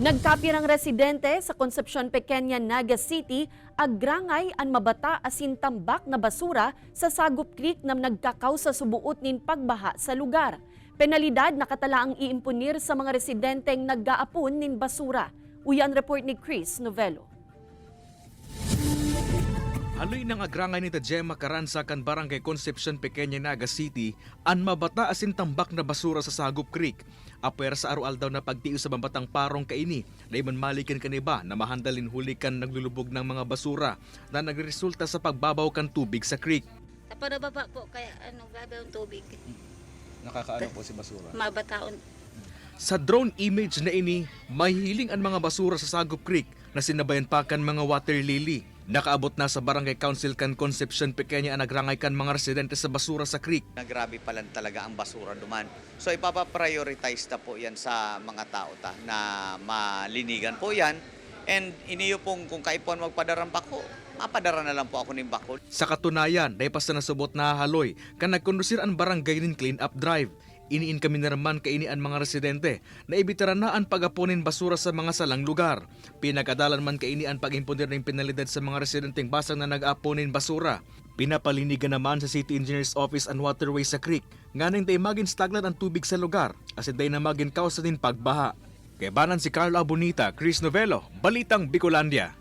Nagkapirang residente sa Concepcion Pequeña, Naga City, agrangay an mabata asin tambak na basura sa Sagup Creek na nagkakaw sa subuot nin pagbaha sa lugar. Penalidad nakatala ang iimpunir sa mga residenteng naggaapon nin basura. Uyan report ni Chris Novello. Haloy ng agrangay ni Tajema Karansa kan Barangay Concepcion Pequeña Naga City an mabata asin tambak na basura sa Sagup Creek. Aper sa arual daw na pagtiyo sa bambatang parong kaini na iman malikan kaniba na mahandalin huli kan naglulubog ng mga basura na nagresulta sa pagbabaw kan tubig sa creek. Sa parababa po, kaya ano, grabe ang tubig. Nakakaano po si basura? Mabataon. Sa drone image na ini, mahihiling ang mga basura sa Sagup Creek na sinabayan pa kan mga water lily. Nakaabot na sa Barangay Council kan Concepcion Pequeña ang nagrangay kan mga residente sa basura sa creek. grabe pala talaga ang basura duman. So ipapaprioritize na po yan sa mga tao ta na malinigan po yan. And iniyo pong kung kaipuan magpadarang bako, mapadara na lang po ako ng bako. Sa katunayan, dahil pa sa nasubot na haloy, kan nagkondusir ang barangay nin clean up drive. Iniin kami naman kaini ang mga residente na ibitara na ang pagapunin basura sa mga salang lugar. Pinagadalan man kaini ang pag-impunir ng penalidad sa mga residenteng basang na nag-apunin basura. Pinapalinigan naman sa City Engineers Office and Waterways sa creek, nganing day maging stagnant ang tubig sa lugar, na maging kausa din pagbaha. Kaya banan si Carlo Abunita, Chris Novello, Balitang Bicolandia.